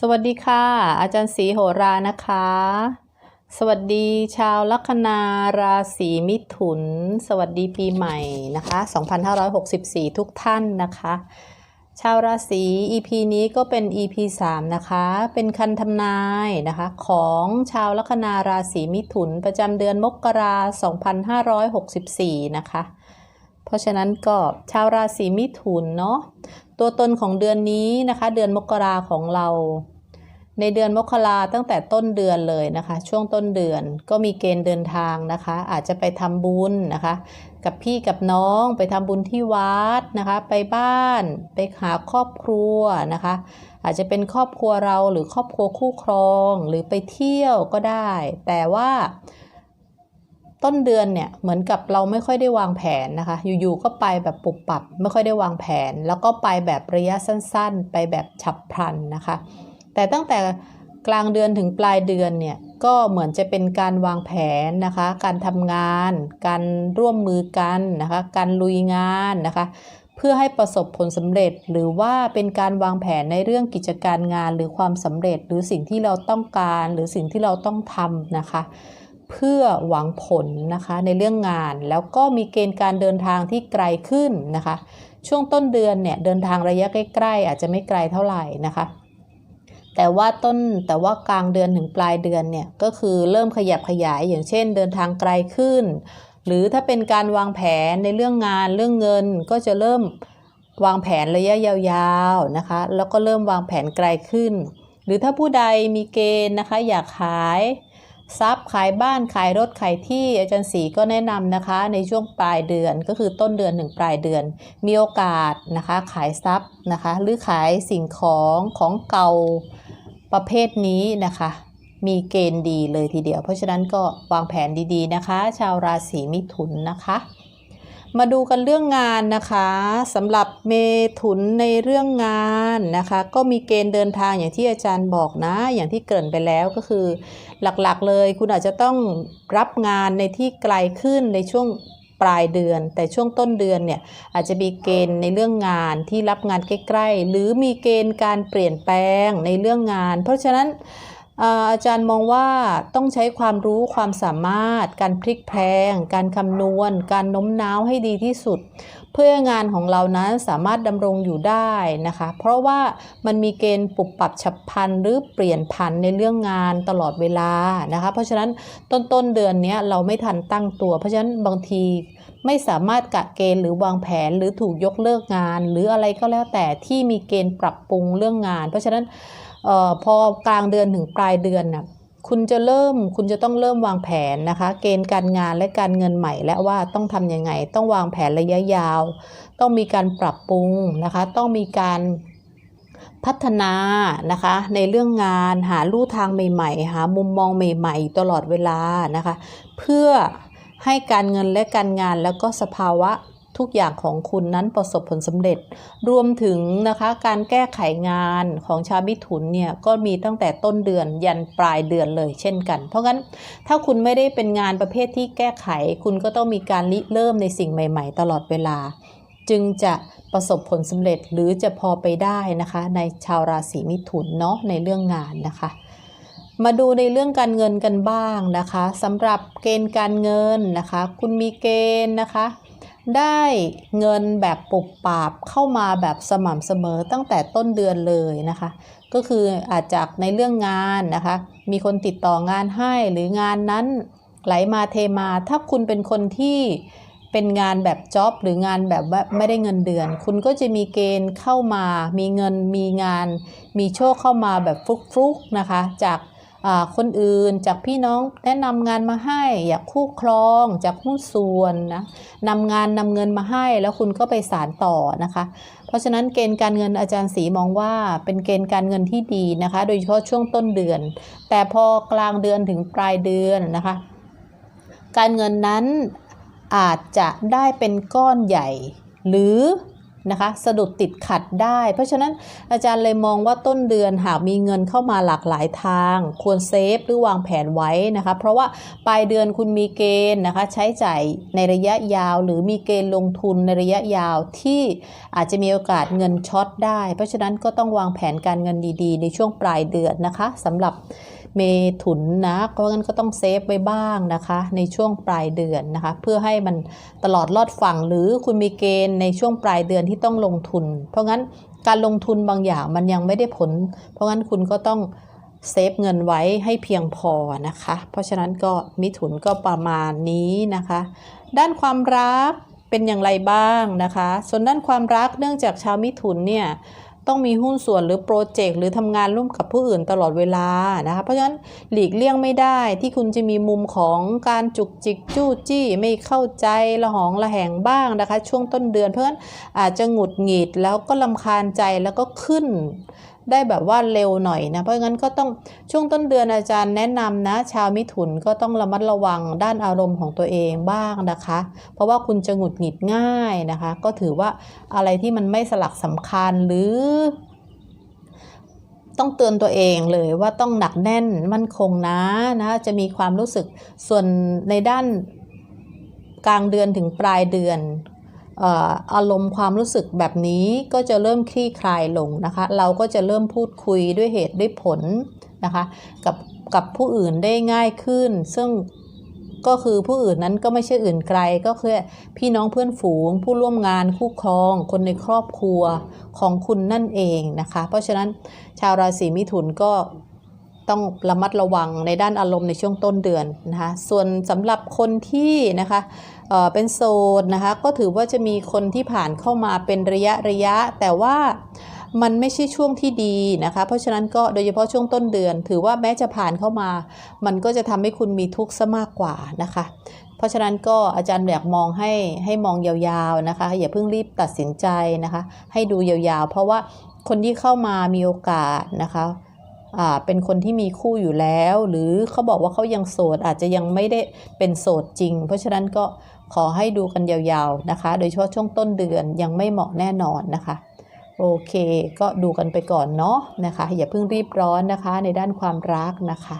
สวัสดีค่ะ อาจารย์ศรีโหรานะคะ สวัสดีชาวลัคนาราศีมิถุน สวัสดีปีใหม่นะคะ 2564 ทุกท่านนะคะ ชาวราศี EP นี้ก็เป็น EP 3 นะคะ เป็นคันทำนายนะคะ ของชาวลัคนาราศีมิถุน ประจำเดือนมกราคม2564 นะคะ เพราะฉะนั้นก็ชาวราศีมิถุนเนาะ ตัวตนของเดือนนี้นะคะ เดือนมกราของเรา ในเดือนมกราตั้งแต่ต้นเดือนเลยนะคะ ช่วงต้นเดือนก็มีเกณฑ์เดินทางนะคะ อาจจะไปทำบุญนะคะ กับพี่กับน้องไปทำบุญที่วัดนะคะ ไปบ้านไปหาครอบครัวนะคะ อาจจะเป็นครอบครัวเราหรือครอบครัวคู่ครองหรือไปเที่ยวก็ได้ แต่ว่า ต้นเดือนเนี่ยเหมือนกับเราไม่ค่อยได้วางแผนนะคะ อยู่ๆก็ไปแบบปุบปับ ไม่ค่อยได้วางแผน แล้วก็ไปแบบระยะสั้นๆ ไปแบบฉับพลันนะคะ แต่ตั้งแต่กลางเดือนถึงปลายเดือนเนี่ยก็เหมือนจะเป็นการวางแผนนะคะ การทำงาน การร่วมมือกันนะคะ การลุยงานนะคะ เพื่อให้ประสบผลสำเร็จหรือว่าเป็นการวางแผนในเรื่องกิจการงานหรือความสำเร็จ หรือสิ่งที่เราต้องการ หรือสิ่งที่เราต้องทำนะคะ เพื่อหวังผลนะคะในเรื่องงาน แล้วก็มีเกณฑ์การเดินทางที่ไกลขึ้นนะคะ ช่วงต้นเดือนเนี่ยเดินทางระยะใกล้ๆอาจจะไม่ไกลเท่าไหร่นะคะแต่ว่าต้นแต่ว่ากลางเดือนถึงปลายเดือนเนี่ยก็คือเริ่มขยับขยายอย่างเช่น เดินทางไกลขึ้น หรือถ้าเป็นการวางแผนในเรื่องงานเรื่องเงินก็จะเริ่มวางแผนระยะยาวๆนะคะ แล้วก็เริ่มวางแผนไกลขึ้น หรือถ้าผู้ใดมีเกณฑ์นะคะ อยากขาย ทรัพย์ขายบ้านขายรถขายที่อาจารย์ศรีก็แนะนำนะคะ ในช่วงปลายเดือนก็คือต้นเดือนถึงปลายเดือน มีโอกาสนะคะขายทรัพย์นะคะ หรือขายสิ่งของของเก่าประเภทนี้นะคะ มีเกณฑ์ดีเลยทีเดียว เพราะฉะนั้นก็วางแผนดีๆนะคะ ชาวราศีมิถุนนะคะ มาดูกันเรื่องงานนะคะสำหรับเมถุนในเรื่องงานนะคะ ก็มีเกณฑ์เดินทางอย่างที่อาจารย์บอกนะ อย่างที่เกินไปแล้วก็คือ หลักๆเลยคุณอาจจะต้องรับงานในที่ไกลขึ้นในช่วงปลายเดือน แต่ช่วงต้นเดือนเนี่ยอาจจะมีเกณฑ์ในเรื่องงานที่รับงานใกล้ๆ หรือมีเกณฑ์การเปลี่ยนแปลงในเรื่องงาน เพราะฉะนั้น อาจารย์มองว่าต้องใช้ความรู้ความสามารถ การพลิกแพลง การคำนวณ การโน้มน้าวให้ดีที่สุด เพื่องานของเรานั้นสามารถดำรงอยู่ได้นะคะ เพราะว่ามันมีเกณฑ์ปรับปรับฉับพันหรือเปลี่ยนผันในเรื่องงานตลอดเวลานะคะ เพราะฉะนั้นต้นต้นเดือนนี้เราไม่ทันตั้งตัว เพราะฉะนั้นบางทีไม่สามารถกะเกณฑ์หรือวางแผนหรือถูกยกเลิกงาน หรืออะไรก็แล้วแต่ที่มีเกณฑ์ปรับปรุงเรื่องงาน เพราะฉะนั้น ออพอกลางเดือนถึงปลายเดือนน่ะคุณจะเริ่มคุณจะต้องเริ่มวางแผนนะคะ เกณฑ์การงานและการเงินใหม่ และว่าต้องทำยังไง ต้องวางแผนระยะยาว ต้องมีการปรับปรุงนะคะ ต้องมีการพัฒนานะคะ ในเรื่องงานหาลู่ทางใหม่ ๆ หามุมมองใหม่ๆ ตลอดเวลานะคะ เพื่อให้การเงินและการงานแล้วก็สภาวะ ทุกอย่างของคุณนั้นประสบผลสำเร็จ รวมถึงนะคะการแก้ไขงานของชาวมิถุนเนี่ยก็มีตั้งแต่ต้นเดือนยันปลายเดือนเลยเช่นกัน เพราะงั้นถ้าคุณไม่ได้เป็นงานประเภทที่แก้ไข คุณก็ต้องมีการริเริ่มในสิ่งใหม่ ๆ ตลอดเวลา จึงจะประสบผลสำเร็จหรือจะพอไปได้นะคะ ในชาวราศีมิถุนเนาะในเรื่องงานนะคะมาดูในเรื่องการเงินกันบ้างนะคะสำหรับเกณฑ์การเงินนะคะ คุณมีเกณฑ์นะคะ ได้เงินแบบปุบปราบเข้ามาแบบสม่ำเสมอตั้งแต่ต้นเดือนเลยนะคะ ก็คืออาจจากในเรื่องงานนะคะ มีคนติดต่องานให้หรืองานนั้นไหลมาเทมา ถ้าคุณเป็นคนที่เป็นงานแบบจ็อบหรืองานแบบว่าไม่ได้เงินเดือน คุณก็จะมีเกณฑ์เข้ามา มีเงินมีงาน มีโชคเข้ามาแบบฟลุกๆนะคะ จาก คนอื่นจากพี่น้องแนะนำงานมาให้ อยากคู่ครองจากหุ้นส่วนนะนำงานนำเงินมาให้แล้วคุณก็ไปสารต่อนะคะ เพราะฉะนั้นเกณฑ์การเงินอาจารย์ศรีมองว่าเป็นเกณฑ์การเงินที่ดีนะคะ โดยเฉพาะช่วงต้นเดือน แต่พอกลางเดือนถึงปลายเดือนนะคะ การเงินนั้นอาจจะได้เป็นก้อนใหญ่ หรือ นะคะสะดุดติดขัดได้ เพราะฉะนั้นอาจารย์เลยมองว่าต้นเดือนหากมีเงินเข้ามาหลากหลายทาง ควรเซฟหรือวางแผนไว้นะคะเพราะว่าปลายเดือนคุณมีเกณฑ์นะคะใช้จ่ายในระยะยาว หรือมีเกณฑ์ลงทุนในระยะยาวที่อาจจะมีโอกาสเงินช็อตได้ เพราะฉะนั้นก็ต้องวางแผนการเงินดีๆ ในช่วงปลายเดือนนะคะสำหรับ เมถุนนะเพราะงั้นก็ต้องเซฟไว้บ้างนะคะ ในช่วงปลายเดือนนะคะ เพื่อให้มันตลอดรอดฝั่งหรือคุณมีเกณฑ์ในช่วงปลายเดือนที่ต้องลงทุน เพราะงั้นการลงทุนบางอย่างมันยังไม่ได้ผล เพราะงั้นคุณก็ต้องเซฟเงินไว้ให้เพียงพอนะคะ เพราะฉะนั้นก็มิถุนก็ประมาณนี้นะคะ ด้านความรักเป็นอย่างไรบ้างนะคะ ส่วนด้านความรักเนื่องจากชาวมิถุนเนี่ย ต้องมีหุ้นส่วนหรือโปรเจกต์หรือทำงานร่วมกับผู้อื่นตลอดเวลานะคะเพราะฉะนั้นหลีกเลี่ยงไม่ได้ที่คุณจะมีมุมของการจุกจิกจู้จี้ไม่เข้าใจละหองละแหงบ้างนะคะ ช่วงต้นเดือน เพราะฉะนั้นอาจจะหงุดหงิดแล้วก็ลำคาญใจแล้วก็ขึ้น ได้แบบว่าเร็วหน่อยนะ เพราะงั้นก็ต้องช่วงต้นเดือนอาจารย์แนะนำนะ ชาวมิถุนก็ต้องระมัดระวังด้านอารมณ์ของตัวเองบ้างนะคะ เพราะว่าคุณจะหงุดหงิดง่ายนะคะ ก็ถือว่าอะไรที่มันไม่สลักสำคัญหรือ ต้องเตือนตัวเองเลยว่าต้องหนักแน่นมั่นคงนะนะ จะมีความรู้สึกส่วนในด้านกลางเดือนถึงปลายเดือน อารมณ์ความรู้สึกแบบนี้ก็จะเริ่มคลี่คลายลงนะคะ เราก็จะเริ่มพูดคุยด้วยเหตุด้วยผลนะคะ กับกับผู้อื่นได้ง่ายขึ้น ซึ่งก็คือผู้อื่นนั้นก็ไม่ใช่อื่นไกลก็คือพี่น้องเพื่อนฝูง ผู้ร่วมงานคู่ครอง คนในครอบครัวของคุณนั่นเองนะคะ เพราะฉะนั้นชาวราศีมิถุนก็ ต้องระมัดระวังในด้านอารมณ์ในช่วงต้นเดือนนะคะ ส่วนสำหรับคนที่นะคะเเป็นโสดนะคะ ก็ถือว่าจะมีคนที่ผ่านเข้ามาเป็นระยะระยะ แต่ว่ามันไม่ใช่ช่วงที่ดีนะคะ เพราะฉะนั้นก็โดยเฉพาะช่วงต้นเดือน ถือว่าแม้จะผ่านเข้ามา มันก็จะทำให้คุณมีทุกข์ซะมากกว่านะคะ เพราะฉะนั้นก็อาจารย์อยากมองให้ให้มองยาวๆนะคะ อย่าเพิ่งรีบตัดสินใจนะคะ ให้ดูยาวๆ เพราะว่าคนที่เข้ามามีโอกาสนะคะ เป็นคนที่มีคู่อยู่แล้ว หรือเขาบอกว่าเขายังโสดอาจจะยังไม่ได้เป็นโสดจริง เพราะฉะนั้นก็ขอให้ดูกันยาวๆนะคะ โดยเฉพาะช่วงต้นเดือนยังไม่เหมาะแน่นอนนะคะโอเค ก็ดูกันไปก่อนเนาะนะคะ อย่าเพิ่งรีบร้อนนะคะในด้านความรักนะคะ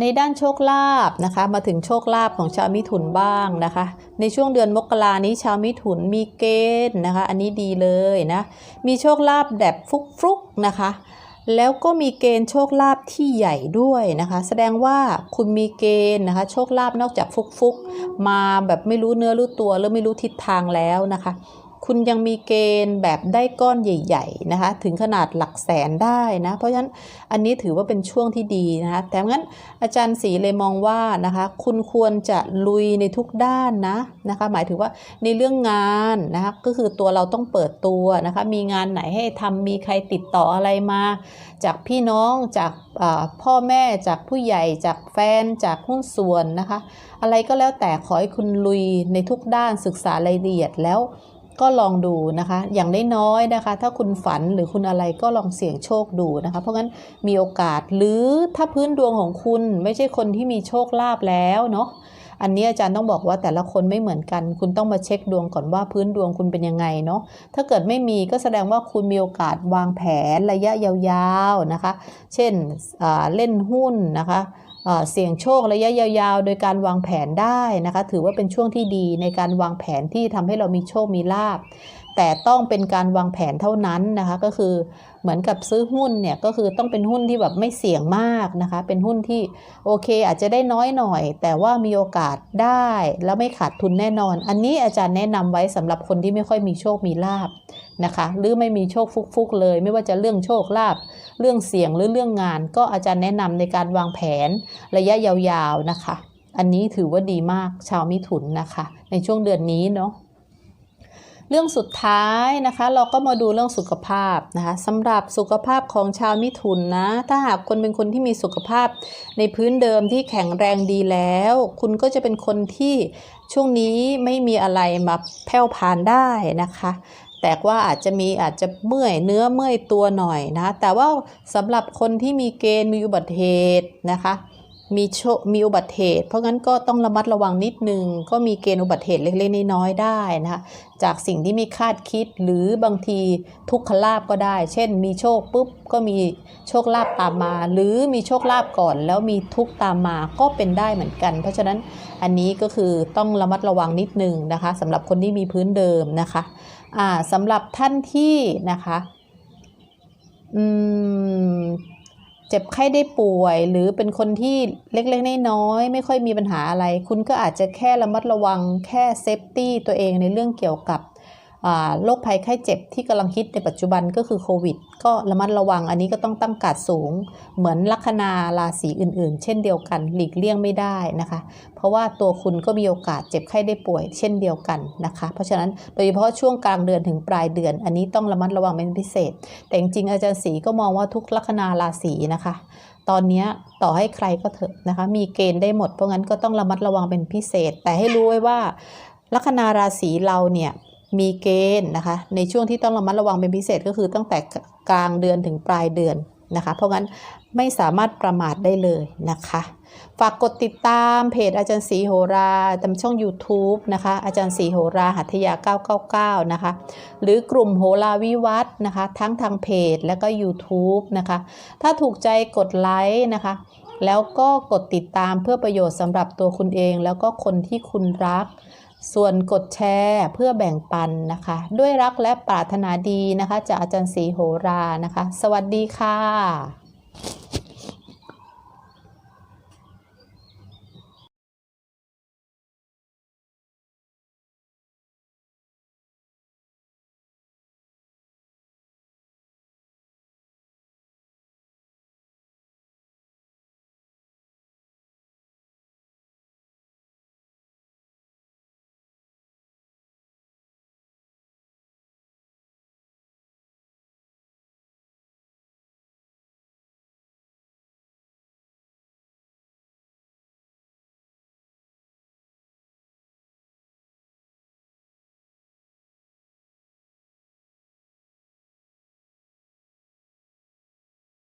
ในด้านโชคลาภนะคะ มาถึงโชคลาภของชาวมิถุนบ้างนะคะ ในช่วงเดือนมกรานี้ชาวมิถุนมีเกณฑ์นะคะ อันนี้ดีเลยนะ มีโชคลาภแบบฟุกๆนะคะ แล้วก็มีเกณฑ์โชคลาภที่ใหญ่ด้วยนะคะ แสดงว่าคุณมีเกณฑ์นะคะ โชคลาภนอกจากฟุกๆมาแบบไม่รู้เนื้อรู้ตัวหรือไม่รู้ทิศทางแล้วนะคะ คุณยังมีเกณฑ์แบบได้ก้อนใหญ่ ๆ นะคะ ถึงขนาดหลักแสนได้นะ เพราะฉะนั้นอันนี้ถือว่าเป็นช่วงที่ดีนะคะ แต่งั้นอาจารย์ศรีเลยมองว่านะคะ คุณควรจะลุยในทุกด้านนะนะคะ หมายถึงว่าในเรื่องงานนะคะ ก็คือตัวเราต้องเปิดตัวนะคะ มีงานไหนให้ทำมีใครติดต่ออะไรมา จากพี่น้องจากพ่อแม่จากผู้ใหญ่จากแฟนจากหุ้นส่วนนะคะ อะไรก็แล้วแต่ขอให้คุณลุยในทุกด้านศึกษารายละเอียดแล้ว ก็ลองดูนะคะ อย่างน้อยๆนะคะ ถ้าคุณฝันหรือคุณอะไรก็ลองเสี่ยงโชคดูนะคะ เพราะงั้นมีโอกาสหรือถ้าพื้นดวงของคุณไม่ใช่คนที่มีโชคลาภแล้วเนาะอันนี้อาจารย์ต้องบอกว่าแต่ละคนไม่เหมือนกัน คุณต้องมาเช็คดวงก่อนว่าพื้นดวงคุณเป็นยังไงเนาะถ้าเกิดไม่มีก็แสดงว่าคุณมีโอกาสวางแผนระยะยาวๆนะคะ เช่นเล่นหุ้นนะคะ เสี่ยงโชคระยะยาวๆ โดยการวางแผนได้นะคะ ถือว่าเป็นช่วงที่ดีในการวางแผนที่ทำให้เรามีโชคมีลาภแต่ต้องเป็นการวางแผนเท่านั้นนะคะ ก็คือเหมือนกับซื้อหุ้นเนี่ยก็คือต้องเป็นหุ้นที่แบบไม่เสี่ยงมากนะคะ เป็นหุ้นที่โอเคอาจจะได้น้อยหน่อย แต่ว่ามีโอกาสได้แล้วไม่ขาดทุนแน่นอน อันนี้อาจารย์แนะนำไว้สำหรับคนที่ไม่ค่อยมีโชคมีลาภ นะคะ หรือไม่มีโชคฟุกๆเลย ไม่ว่าจะเรื่องโชคลาภเรื่องเสี่ยงหรือเรื่องงาน ก็อาจารย์แนะนำในการวางแผนระยะยาวๆนะคะ อันนี้ถือว่าดีมากชาวมิถุนนะคะ ในช่วงเดือนนี้เนาะเรื่องสุดท้ายนะคะ เราก็มาดูเรื่องสุขภาพนะคะสำหรับสุขภาพของชาวมิถุนนะ ถ้าหากคนเป็นคนที่มีสุขภาพ ในพื้นเดิมที่แข็งแรงดีแล้ว คุณก็จะเป็นคนที่ช่วงนี้ไม่มีอะไรมาแผ่วพานได้นะคะ แต่ว่าอาจจะมีอาจจะเมื่อยเนื้อเมื่อยตัวหน่อยนะแต่ว่าสำหรับคนที่มีเกณฑ์มีอุบัติเหตุนะคะมีโชมีอุบัติเหตุ เพราะงั้นก็ต้องระมัดระวังนิดนึง ก็มีเกณฑ์อุบัติเหตุเล็กๆน้อยๆได้นะคะจากสิ่งที่ไม่คาดคิดหรือบางทีทุกขลาบก็ได้ เช่น มีโชคปุ๊บก็มีโชคลาภตามมา หรือมีโชคลาภก่อน แล้วมีทุกตามมาก็เป็นได้เหมือนกัน เพราะฉะนั้นอันนี้ก็คือต้องระมัดระวังนิดนึงนะคะสำหรับคนที่มีพื้นเดิมนะคะ สำหรับท่านที่นะคะอืมเจ็บไข้ได้ป่วยหรือเป็นคนที่เล็กๆน้อยๆไม่ค่อยมีปัญหาอะไร คุณก็อาจจะแค่ระมัดระวังแค่เซฟตี้ตัวเองในเรื่องเกี่ยวกับ โรคภัยไข้เจ็บที่กำลังฮิตในปัจจุบันก็คือโควิด ก็ระมัดระวังอันนี้ก็ต้องตั้งกาดสูง เหมือนลัคนาราศีอื่นๆ เช่นเดียวกัน หลีกเลี่ยงไม่ได้นะคะ เพราะว่าตัวคุณก็มีโอกาสเจ็บไข้ได้ป่วยเช่นเดียวกันนะคะ เพราะฉะนั้นโดยเฉพาะช่วงกลางเดือนถึงปลายเดือน อันนี้ต้องระมัดระวังเป็นพิเศษ แต่จริงอาจารย์ศรีก็มองว่าทุกลัคนาราศีนะคะตอนนี้ต่อให้ใครก็เถอะนะคะ มีเกณฑ์ได้หมดเพราะงั้นก็ต้องระมัดระวังเป็นพิเศษ แต่ให้รู้ไว้ว่าลัคนาราศีเราเนี่ย มีเกณฑ์นะคะ ในช่วงที่ต้องระมัดระวังเป็นพิเศษก็คือตั้งแต่กลางเดือนถึงปลายเดือนนะคะ เพราะงั้นไม่สามารถประมาทได้เลยนะคะ ฝากกดติดตามเพจอาจารย์ศรีโหราตามช่อง YouTube นะคะ อาจารย์ศรีโหราหัตถยา 999 นะคะ หรือกลุ่มโหราวิวัฒน์นะคะ ทั้งทางเพจและก็ YouTube นะคะ ถ้าถูกใจกดไลค์นะคะ แล้วก็กดติดตามเพื่อประโยชน์สำหรับตัวคุณเอง แล้วก็คนที่คุณรัก ส่วนกดแชร์เพื่อแบ่งปันนะคะ ด้วยรักและปรารถนาดีนะคะ จากอาจารย์ศรีโหรานะคะ สวัสดีค่ะ